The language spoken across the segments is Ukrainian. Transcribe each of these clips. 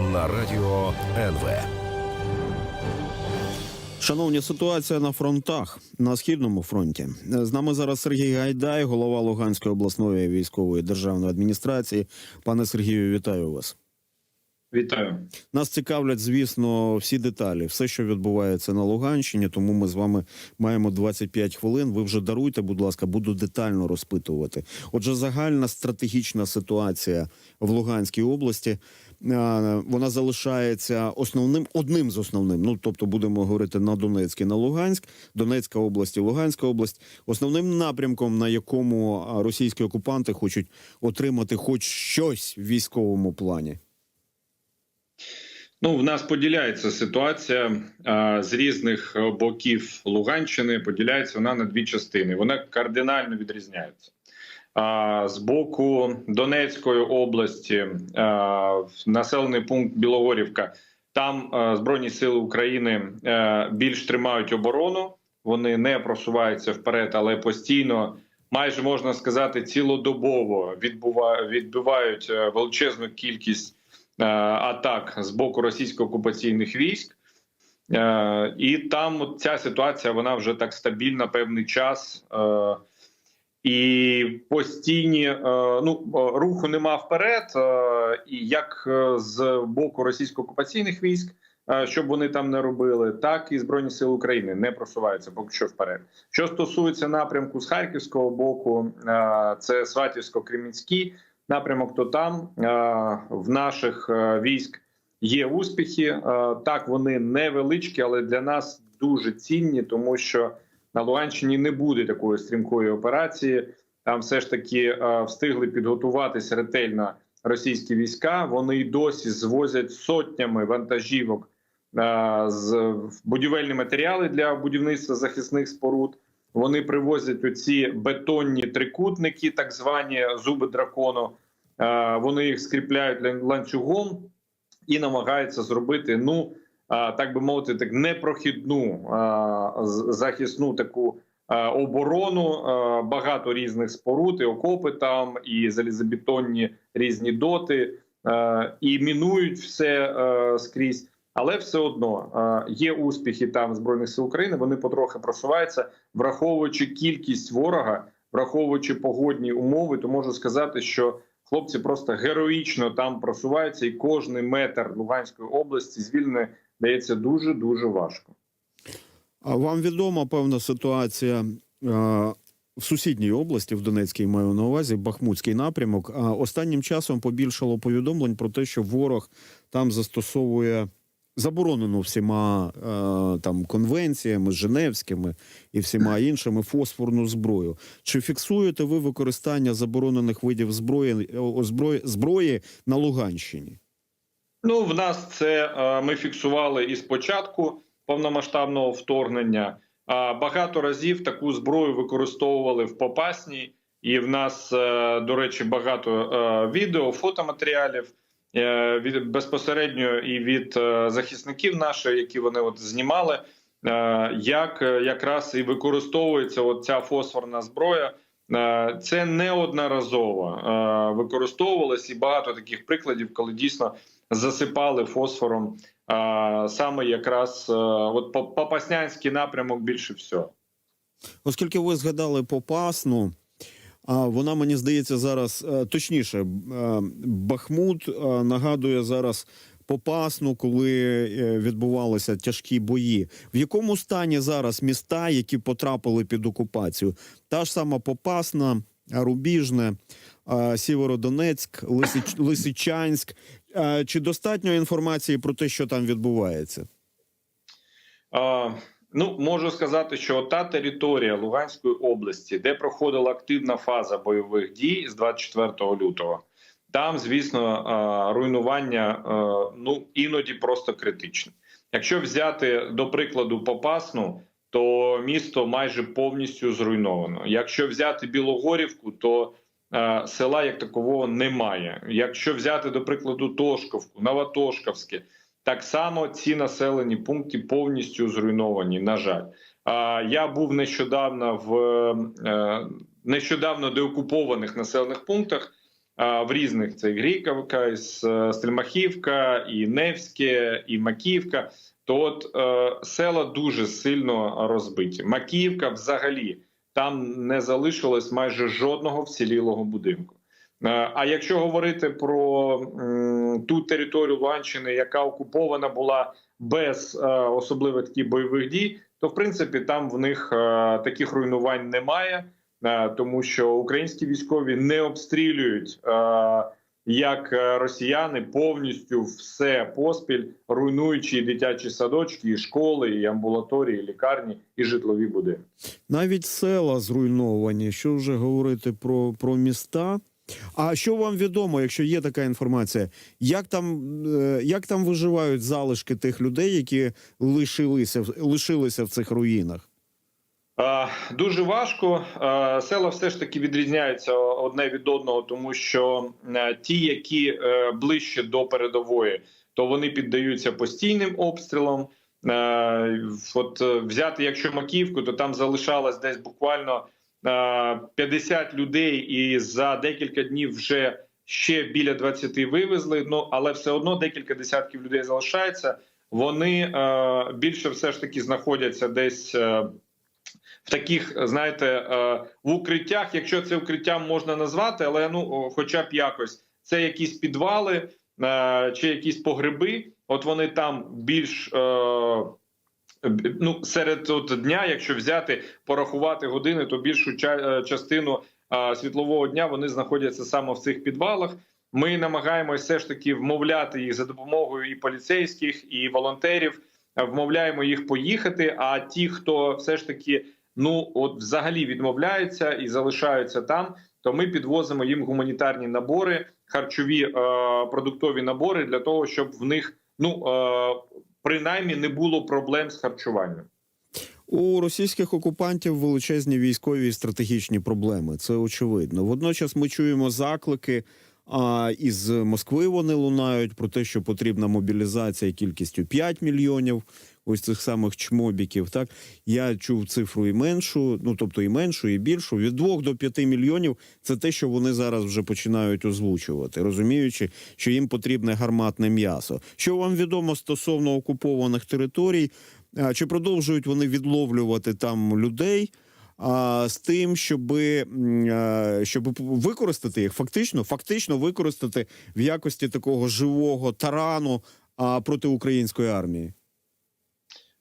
на радіо НВ. Шановні, ситуація на фронтах на східному фронті. З нами зараз Сергій Гайдай, голова Луганської обласної військової державної адміністрації. Пане Сергію, вітаю вас. Вітаю. Нас цікавлять, звісно, всі деталі, все, що відбувається на Луганщині. Тому ми з вами маємо 25 хвилин. Ви вже даруйте, будь ласка, буду детально розпитувати. Отже, загальна стратегічна ситуація в Луганській області. Вона залишається основним одним з основним. Ну тобто, будемо говорити на Донецьк і на Луганськ, Донецька область і Луганська область, основним напрямком, на якому російські окупанти хочуть отримати хоч щось в військовому плані. Ну, в нас поділяється ситуація а, з різних е, боків Луганщини. Поділяється вона на дві частини. Вона кардинально відрізняється. З боку Донецької області, в населений пункт Білогорівка. Там Збройні сили України більш тримають оборону. Вони не просуваються вперед, але постійно, майже можна сказати, цілодобово відбивають е, величезну кількість е, атак з боку російсько-окупаційних військ. Е, І там ця ситуація вона вже так стабільна певний час. І постійні е, ну е, руху нема вперед, е, і як з боку російсько-окупаційних військ, щоб вони там не робили, так і збройні сили України не просуваються поки що вперед. Що стосується напрямку з харківського боку, це Сватівсько-Кремінський напрямок, то там в наших військ є успіхи. Так, вони невеличкі, але для нас дуже цінні, тому що на Луганщині не буде такої стрімкої операції. Там все ж таки е, встигли підготуватися ретельно російські війська. Вони й досі звозять сотнями вантажівок е, з будівельні матеріали для будівництва захисних споруд. Вони привозять оці бетонні трикутники, так звані зуби дракону. Е, Вони їх скріпляють лан- ланцюгом і намагаються зробити, ну так би мовити, так непрохідну захисну таку оборону. Багато різних споруд, і окопи там, і залізобетонні різні доти, і мінують все скрізь. Але все одно є успіхи там збройних сил України. Вони потрохи просуваються, враховуючи кількість ворога, враховуючи погодні умови, то можу сказати, що хлопці просто героїчно там просуваються, і кожний метр Луганської області звільнений дається дуже дуже важко. А вам відома певна ситуація в сусідній області, в Донецькій маю на увазі, Бахмутський напрямок. А останнім часом побільшало повідомлень про те, що ворог там застосовує заборонену всіма там конвенціями, Женевськими і всіма іншими фосфорну зброю. Чи фіксуєте ви використання заборонених видів зброї зброї, зброї на Луганщині? Ну, в нас це е, ми фіксували із початку повномасштабного вторгнення. Багато разів таку зброю використовували в Попасній, і в нас, е, до речі, багато е, відео, фотоматеріалів від безпосередньо і від захисників наших, які вони от знімали. Як якраз і використовується от ця фосфорна зброя, це неодноразово використовувалось і багато таких прикладів, коли дійсно засипали фосфором е, саме якраз е, от По- Попаснянський напрямок більше всього. Оскільки ви згадали Попасну, а вона мені здається зараз е, точніше, е, Бахмут нагадує зараз Попасну, коли відбувалися тяжкі бої. В якому стані зараз міста, які потрапили під окупацію? Та ж сама Попасна, Рубіжне, Сєвєродонецьк, Лисич, Лисичанськ. Чи достатньо інформації про те, що там відбувається? Е, Ну, можу сказати, що та територія Луганської області, де проходила активна фаза бойових дій з 24 лютого, там, звісно, руйнування ну іноді просто критичне. Якщо взяти до прикладу Попасну, то місто майже повністю зруйновано. Якщо взяти Білогорівку, то села як такового немає. Якщо взяти до прикладу Тошковку, Новотошковське, так само ці населені пункти повністю зруйновані. На жаль, я був нещодавно в е, нещодавно деокупованих населених пунктах. в різних це і Гріковка, і е, і Невське, і Макіївка. То от е, села дуже сильно розбиті. Макіївка взагалі там не залишилось майже жодного вцілілого будинку. Е, А якщо говорити про ту територію Луганщини, яка окупована була без е, особливих таких бойових дій, то в принципі там в них е, таких руйнувань немає, тому що українські військові не обстрілюють. Як е, росіяни повністю все поспіль, руйнуючи і дитячі садочки, і школи, і амбулаторії, і лікарні, і житлові будинки. Навіть села зруйновані. Що вже говорити про, про міста? А що вам відомо, якщо є така інформація, як там, е, як там виживають залишки тих людей, які лишилися, лишилися в цих руїнах? Е, Дуже важко. Е, Села все ж таки відрізняються одне від одного, тому що е, ті, які ближче до передової, то вони піддаються постійним обстрілам. От взяти, якщо Макіївку, то там залишалось десь буквально е, 50 людей, і за декілька днів вже ще біля 20 вивезли. Ну але все одно декілька десятків людей залишається. Вони більше все ж таки знаходяться десь. Е, в таких, знаєте, е, в укриттях, якщо це укриттям можна назвати, але ну, хоча б якось це якісь підвали е, чи якісь погреби. От вони там більш е, ну, серед от дня, якщо взяти порахувати години, то більшу ча- е, частину е, світлового дня вони знаходяться саме в цих підвалах. Ми намагаємося все ж таки вмовляти їх за допомогою і поліцейських, і волонтерів. е, Вмовляємо їх поїхати. А ті, хто все ж таки ну от взагалі відмовляються і залишаються там, то ми підвозимо їм гуманітарні набори, харчові е, продуктові набори для того, щоб в них ну е, принаймні не було проблем з харчуванням. У російських окупантів величезні військові і стратегічні проблеми. Це очевидно. Водночас ми чуємо заклики. А із Москви вони лунають про те, що потрібна мобілізація кількістю 5 мільйонів. Ось цих самих чмобіків. Так я чув цифру і меншу, ну тобто і меншу, і більшу. Від 2 до 5 мільйонів це те, що вони зараз вже починають озвучувати, розуміючи, що їм потрібне гарматне м'ясо. Що вам відомо стосовно окупованих територій? Чи продовжують вони відловлювати там людей а, з тим, щоб, щоб використати їх, фактично, фактично використати в якості такого живого тарану а, проти української армії?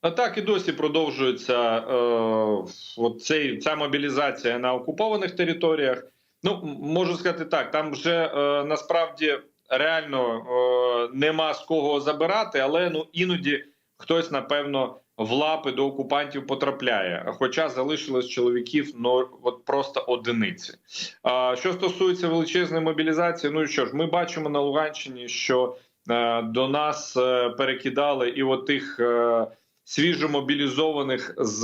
Так і досі продовжується е, цей, ця мобілізація на окупованих територіях. Ну можу сказати так, там вже е, насправді реально е, нема з кого забирати, але ну іноді хтось напевно в лапи до окупантів потрапляє. Хоча залишилось чоловіків ну от просто одиниці. А що стосується величезної мобілізації, ну що ж, ми бачимо на Луганщині, що е, до нас е, перекидали і от тих. Е, свіжо мобілізованих з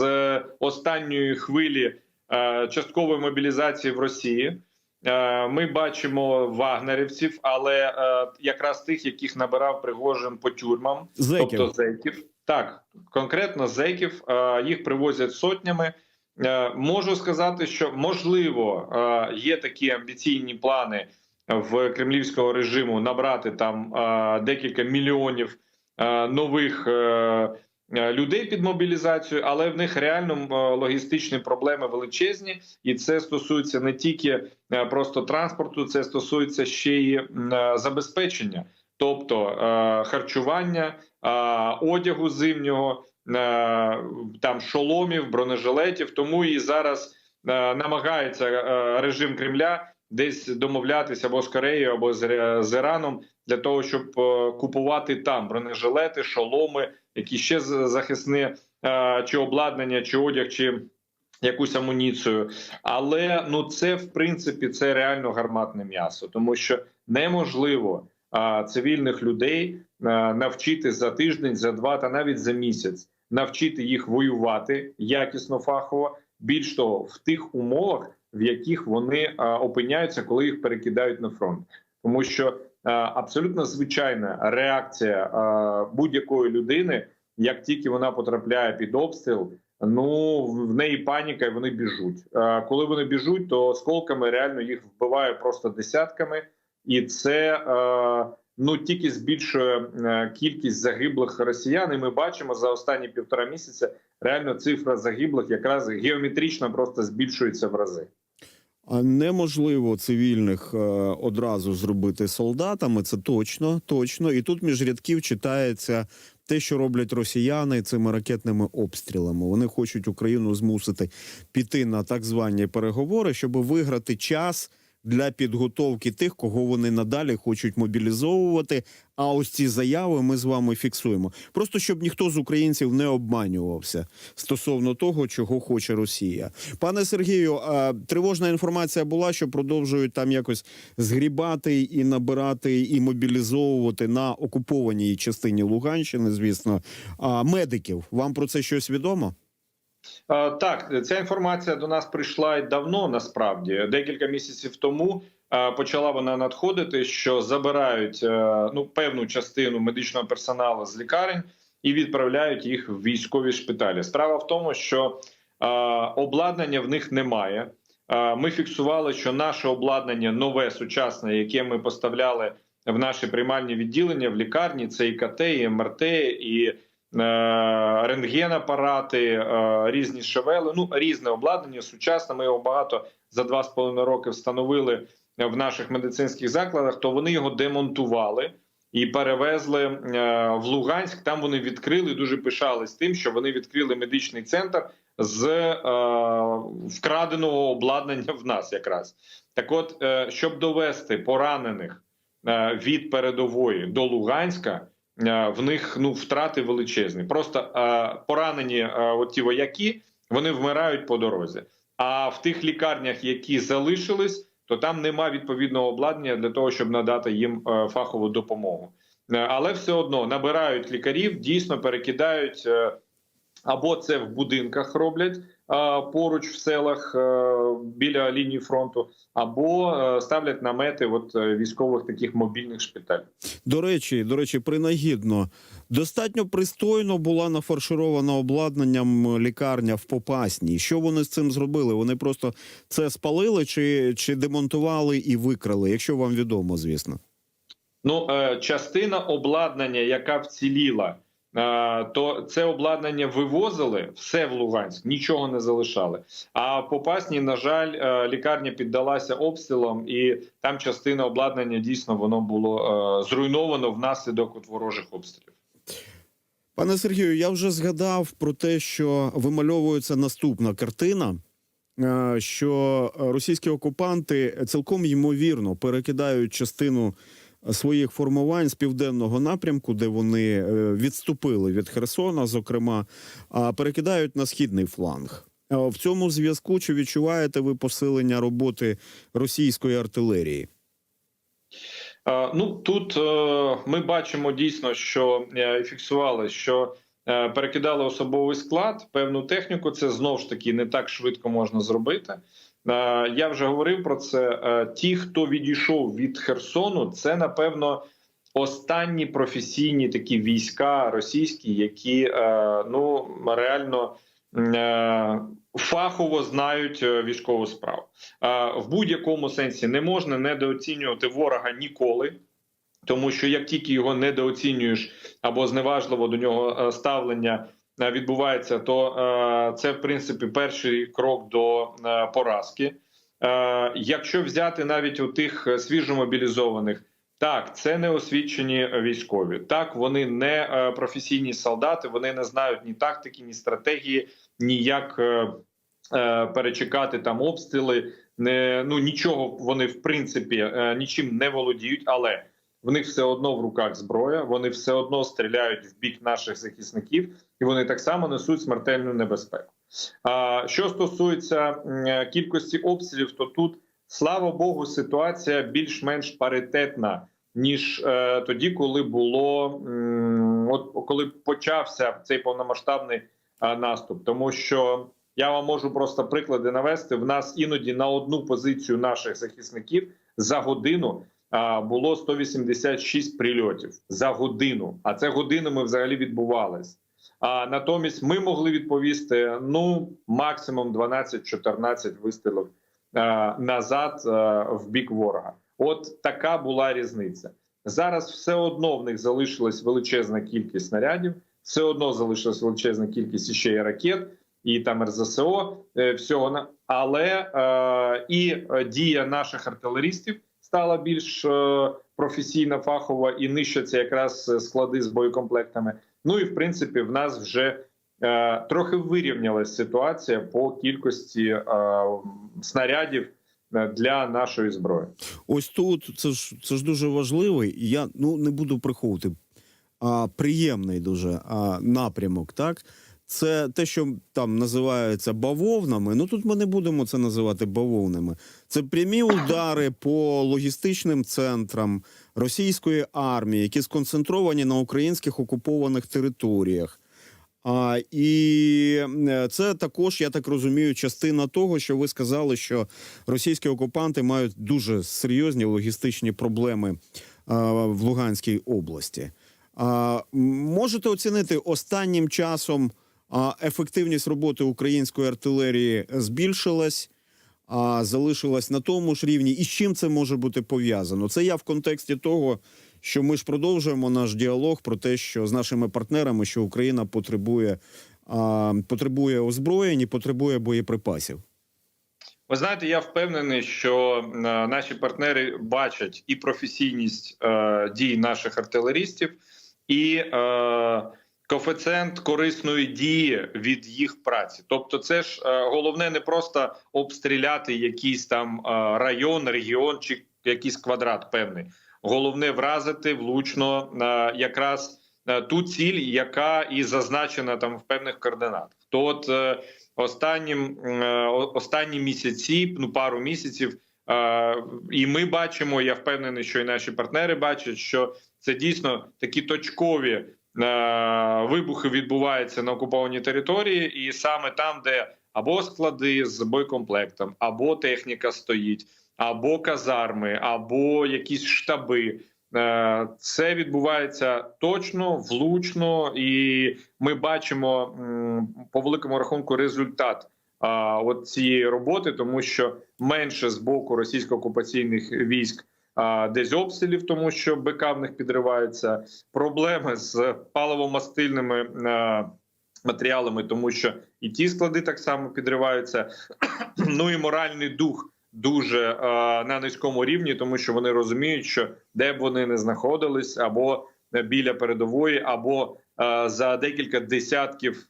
останньої хвилі е, часткової мобілізації в Росії. Е, Ми бачимо вагнерівців, але е, якраз тих, яких набирав Пригожин по тюрмам, Зеків. тобто зеків. Так, конкретно зеків їх привозять сотнями. Можу сказати, що можливо є такі амбіційні плани в кремлівського режиму набрати там декілька мільйонів нових. Е, Людей під мобілізацію, але в них реально е, логістичні проблеми величезні, і це стосується не тільки е, просто транспорту, це стосується ще й забезпечення, тобто харчування, одягу зимнього, там шоломів, бронежилетів. Тому і зараз намагається режим Кремля десь домовлятися або з Кореєю, або з, Іраном для того, щоб купувати там бронежилети, шоломи, які ще з- захисні е, чи обладнання, чи одяг, чи якусь амуніцію. Але ну це в принципі це реально гарматне м'ясо, тому що неможливо цивільних людей навчити за тиждень, за два та навіть за місяць, навчити їх воювати якісно фахово. Більш того, в тих умовах, в яких вони опиняються, коли їх перекидають на фронт, тому що абсолютно звичайна реакція е, будь-якої людини, як тільки вона потрапляє під обстріл. Ну в неї паніка, і вони біжуть. Е, Коли вони біжуть, то осколками реально їх вбиває просто десятками. і це е, ну тільки збільшує е, кількість загиблих росіян. І ми бачимо за останні півтора місяця реально цифра загиблих якраз геометрично просто збільшується в рази. Неможливо цивільних е, одразу зробити солдатами. Це точно, точно. І тут між рядків читається те, що роблять росіяни цими ракетними обстрілами. Вони хочуть Україну змусити піти на так звані переговори, щоб виграти час для підготовки тих, кого вони надалі хочуть мобілізовувати. А ось ці заяви ми з вами фіксуємо. Просто щоб ніхто з українців не обманювався стосовно того, чого хоче Росія. Пане Сергію, тривожна інформація була, що продовжують там якось згрібати і набирати і мобілізовувати на окупованій частині Луганщини. Звісно, медиків. Вам про це щось відомо? Е, Так, ця інформація до нас прийшла й давно. Насправді декілька місяців тому е, почала вона надходити, що забирають е, ну певну частину медичного персоналу з лікарень і відправляють їх в військові шпиталі. Справа в тому, що обладнання в них немає. Ми фіксували, що наше обладнання нове сучасне, яке ми поставляли в наші приймальні відділення в лікарні, це і КТ, і МРТ, і рентген-апарати, е, різні шевели, ну різне обладнання сучасне. Ми його багато за два з половиною роки встановили в наших медицинських закладах. То вони його демонтували і перевезли е, в Луганськ. Там вони відкрили дуже пишались тим, що вони відкрили медичний центр з е, вкраденого обладнання в нас, якраз так, от е, щоб довести поранених е, від передової до Луганська. Е, В них ну втрати величезні. Просто е, поранені е, от ті вояки вони вмирають по дорозі. А в тих лікарнях, які залишились, то там нема відповідного обладнання для того, щоб надати їм е, фахову допомогу. Е, Але все одно набирають лікарів, дійсно перекидають е, або це в будинках роблять поруч в селах е, біля лінії фронту, або е, ставлять намети от е, військових таких мобільних шпиталів. До речі, до речі, принагідно достатньо пристойно була нафарширована обладнанням лікарня в Попасній. Що вони з цим зробили? Вони просто це спалили чи, чи демонтували і викрали, якщо вам відомо, звісно. Ну, частина обладнання, яка вціліла, то це обладнання вивозили все в Луганськ, нічого не залишали. А в Попасній, на жаль, е, лікарня піддалася обстрілам, і там частина обладнання дійсно воно було е, зруйновано внаслідок от ворожих обстрілів. Пане Сергію, я вже згадав про те, що вимальовується наступна картина. е, Що російські окупанти цілком ймовірно перекидають частину своїх формувань з південного напрямку, де вони е, відступили від Херсона, зокрема, перекидають на східний фланг. Е, В цьому зв'язку чи відчуваєте ви посилення роботи російської артилерії? Е, Ну тут ми бачимо дійсно, що фіксували, що перекидали особовий склад, певну техніку. Це знов ж таки не так швидко можна зробити. Е, Я вже говорив про це. Е, Ті, хто відійшов від Херсону, це напевно останні професійні такі війська російські, які е, ну реально. Фахово знають військову справу в будь-якому сенсі не можна недооцінювати ворога ніколи, тому що як тільки його недооцінюєш або зневажливо до нього ставлення відбувається, то е, це в принципі перший крок до е, поразки. Е, Якщо взяти навіть у тих е, свіжомобілізованих, так це не освічені військові. Так вони не е, професійні солдати, вони не знають ні тактики, ні стратегії, ні як е, е, перечекати там обстріли. Не ну нічого вони в принципі е, нічим не володіють, але в них все одно в руках зброя. Вони все одно стріляють в бік наших захисників, і вони так само несуть смертельну небезпеку. А що стосується кількості обстрілів, то тут слава Богу, ситуація більш-менш паритетна. Ніж е, тоді, коли було м, от коли почався цей повномасштабний е, наступ, тому що я вам можу просто приклади навести. В нас іноді на одну позицію наших захисників за годину було 186 прильотів за годину. А це годинами взагалі відбувалось. А натомість ми могли відповісти ну максимум 12-14 вистрілів назад в бік ворога. От така була різниця. Зараз все одно в них залишилась величезна кількість снарядів, все одно залишилась величезна кількість ще й ракет, і там РЗСО е, всього на але е, і е, дія наших артилерістів стала більш е, професійна, фахова і нищаться якраз е, склади з боєкомплектами. Ну і в принципі, в нас вже е, трохи вирівнялась ситуація по кількості снарядів для нашої зброї. Ось тут це ж це ж дуже важливий, і я ну не буду приховувати. А приємний дуже а, напрямок, так. Це те, що там називається бавовнами. Ну тут ми не будемо це називати бавовнами. Це прямі удари по логістичним центрам російської армії, які сконцентровані на українських окупованих територіях. А, і е, це також, я так розумію, частина того, що ви сказали, що російські окупанти мають дуже серйозні логістичні проблеми а, в Луганській області. А, можете оцінити останнім часом ефективність роботи української артилерії збільшилась, а залишилась на тому ж рівні. І з чим це може бути пов'язано? Це я в контексті того, що ми ж продовжуємо наш діалог про те, що з нашими партнерами, що Україна потребує, а, потребує озброєнь і потребує боєприпасів. Ви знаєте, я впевнений, що е, наші партнери бачать і професійність е, дій наших артилерістів, і е, коефіцієнт корисної дії від їх праці. Тобто, це ж е, головне не просто обстріляти якийсь там е, район, регіон чи якийсь квадрат певний. Головне вразити влучно е, якраз ту ціль, яка і зазначена там в певних координатах. То от останнім останні місяці, ну пару місяців, і ми бачимо. Я впевнений, що і наші партнери бачать, що це дійсно такі точкові вибухи відбуваються на окупованій території, і саме там, де або склади з боєкомплектом, або техніка стоїть, або казарми, або якісь штаби. Е, Це відбувається точно, влучно, і ми бачимо по великому рахунку результат от цієї роботи, тому що менше з боку російсько-окупаційних військ десь обстрілів, тому що БК в них підриваються, проблеми з паливомастильними матеріалами, тому що і ті склади так само підриваються. ну і моральний дух дуже на низькому рівні, тому що вони розуміють, що де б вони не знаходились, або біля передової, або за декілька десятків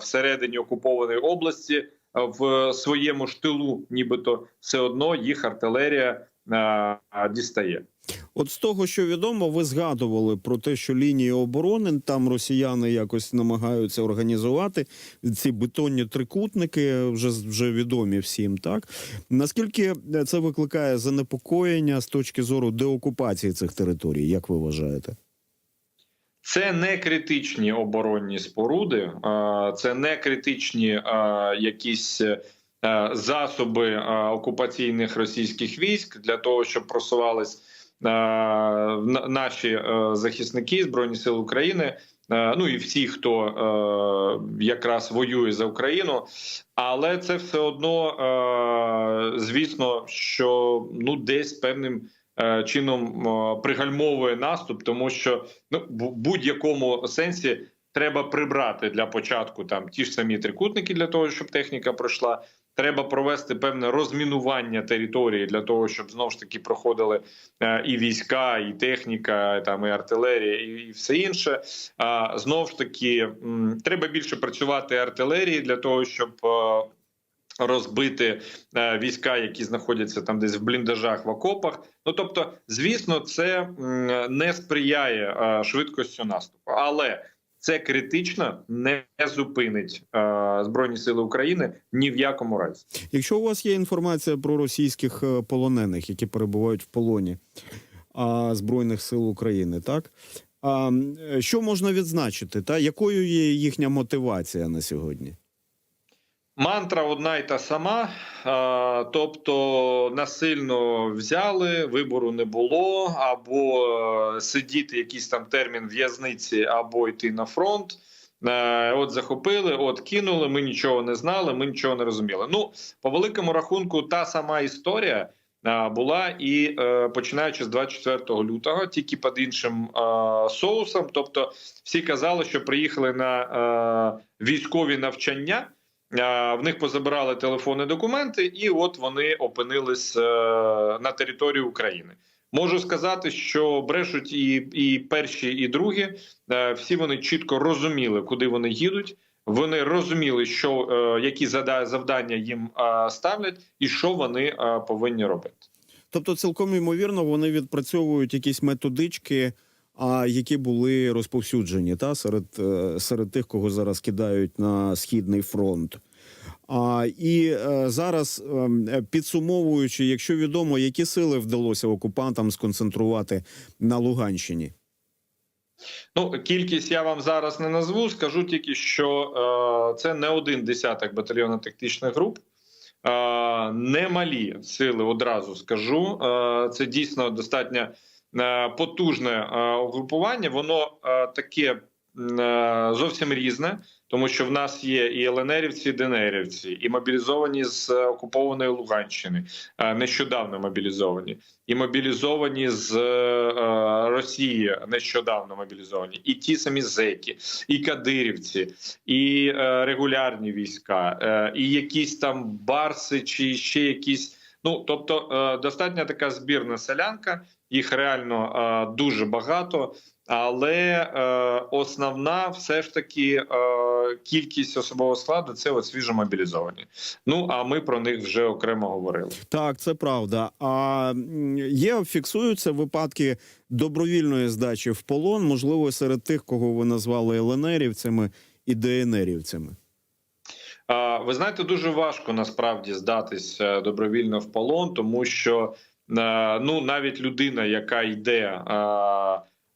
всередині окупованої області в своєму ж тилу, нібито все одно їх артилерія дістає. От з того, що відомо, ви згадували про те, що лінії оборони там росіяни якось намагаються організувати ці бетонні трикутники, вже вже відомі всім. Так наскільки це викликає занепокоєння з точки зору деокупації цих територій, як ви вважаєте? Це не критичні оборонні споруди, це не критичні якісь засоби е, окупаційних російських військ для того, щоб просувались е, наші е, захисники збройні сили України. е, Ну і всі, хто е, якраз воює за Україну, але це все одно, е, звісно, що ну десь певним е, чином е, пригальмовує наступ, тому що ну в будь-якому сенсі треба прибрати для початку там ті ж самі трикутники для того, щоб техніка пройшла. Треба провести певне розмінування території для того, щоб знову ж таки проходили е, і війська, і техніка, там і артилерія, і, все інше. А знову ж таки, треба більше працювати артилерії для того, щоб е, розбити е, війська, які знаходяться там десь в бліндажах в окопах. Ну тобто, звісно, це не сприяє швидкості наступу, але це критично не зупинить е, збройні сили України ні в якому разі. Якщо у вас є інформація про російських е, полонених, які перебувають в полоні а, Збройних сил України, так а, е, що можна відзначити? Та якою є їхня мотивація на сьогодні? Мантра одна й та сама, тобто насильно взяли, вибору не було, або е, сидіти якийсь там термін в'язниці, або йти на фронт. Е, От захопили, от кинули. Ми нічого не знали, ми нічого не розуміли. Ну по великому рахунку, та сама історія, була і е, починаючи з 24 лютого, тільки під іншим соусом. Тобто, всі казали, що приїхали на військові навчання. В них позабирали телефони, документи, і от вони опинились е, на території України. Можу сказати, що брешуть і, і перші, і другі. Е, Всі вони чітко розуміли, куди вони їдуть. Вони розуміли, що е, які завдання їм ставлять, і що вони повинні робити. Тобто, цілком ймовірно, вони відпрацьовують якісь методички, а які були розповсюджені та серед, серед тих, кого зараз кидають на східний фронт. А і е, зараз ем, е, підсумовуючи, якщо відомо, які сили вдалося окупантам сконцентрувати на Луганщині. Ну, кількість я вам зараз не назву. Скажу тільки, що е, це не один десяток батальйонно-тактичних груп. Е, немалі сили одразу скажу. Е, це дійсно достатньо е, потужне е, угрупування. Воно е, таке зовсім різне, тому що в нас є і ЛНРівці, і ДНРівці, і мобілізовані з е, окупованої Луганщини, е, нещодавно мобілізовані, і мобілізовані з е, Росії, нещодавно мобілізовані, і ті самі зеки, і кадирівці, і е, регулярні війська, е, і якісь там барси, чи ще якісь. Ну тобто, е, достатньо така збірна селянка, їх реально е, дуже багато. Але е, основна все ж таки е, кількість особового складу це от свіжо мобілізовані. Ну а ми про них вже окремо говорили. Так, це правда. А є фіксуються випадки добровільної здачі в полон, можливо, серед тих, кого ви назвали ЛНРівцями і ДНРівцями. А, Ви знаєте, дуже важко насправді здатись е, добровільно в полон, тому що е, ну навіть людина, яка йде е,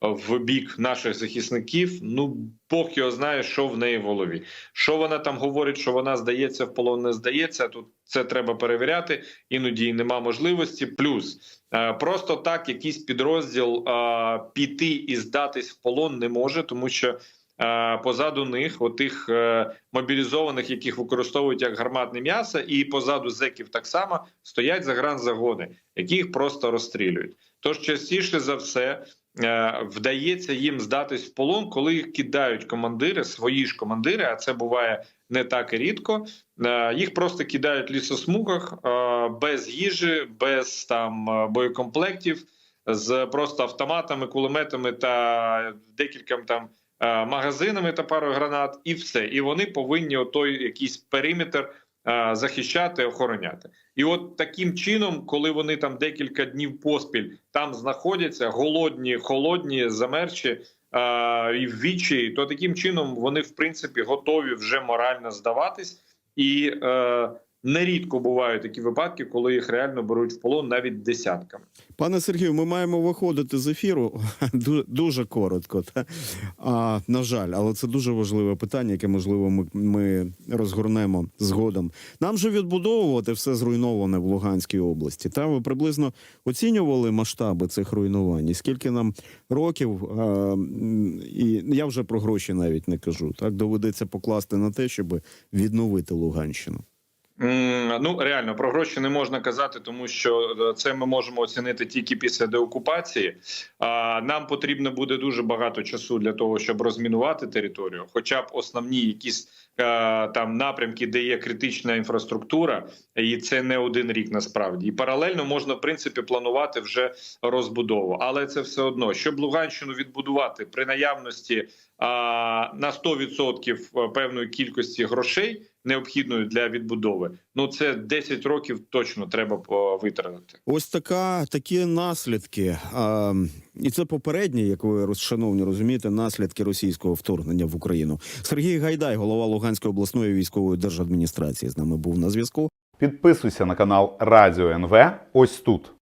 в бік наших захисників, ну Бог його знає, що в неї в голові. Що вона там говорить, що вона здається в полон, не здається. Тут це треба перевіряти. Іноді нема можливості. Плюс е, просто так якийсь підрозділ е, піти і здатись в полон не може, тому що. Е, Позаду них, отих е, мобілізованих, яких використовують як гарматне м'ясо, і позаду зеків так само стоять загранзагони, які їх просто розстрілюють. Тож частіше за все е, вдається їм здатись в полон, коли їх кидають командири, свої ж командири, а це буває не так і рідко. Їх просто кидають в лісосмугах без їжі, без там боєкомплектів, з просто автоматами, кулеметами та декільком там магазинами та парою гранат, і все. І вони повинні отой якийсь периметр е, захищати, охороняти. І от таким чином, коли вони там декілька днів поспіль там знаходяться, голодні, холодні, замерчі е, і в вічі, то таким чином вони в принципі готові вже морально здаватись, і е, нерідко бувають такі випадки, коли їх реально беруть в полон навіть десятками. Пане Сергію, ми маємо виходити з ефіру дуже коротко. Та? А, на жаль, але це дуже важливе питання, яке можливо ми, ми розгорнемо згодом. Нам же відбудовувати все зруйноване в Луганській області. Та ви приблизно оцінювали масштаби цих руйнувань? Скільки нам років, а, і я вже про гроші навіть не кажу. Так доведеться покласти на те, щоб відновити Луганщину. Ну реально про гроші не можна казати, тому що е, це ми можемо оцінити тільки після деокупації. Нам потрібно буде дуже багато часу для того, щоб розмінувати територію, хоча б основні якісь е, там напрямки, де є критична інфраструктура, і це не один рік насправді. І паралельно можна в принципі планувати вже розбудову, але це все одно, щоб Луганщину відбудувати при наявності на 100% певної кількості грошей необхідної для відбудови. Ну це 10 років точно треба витратити. Ось така такі наслідки, а, і це попередні, як ви роз- шановні розумієте, наслідки російського вторгнення в Україну. Сергій Гайдай, голова Луганської обласної військової держадміністрації, з нами був на зв'язку. Підписуйся на канал Радіо НВ ось тут.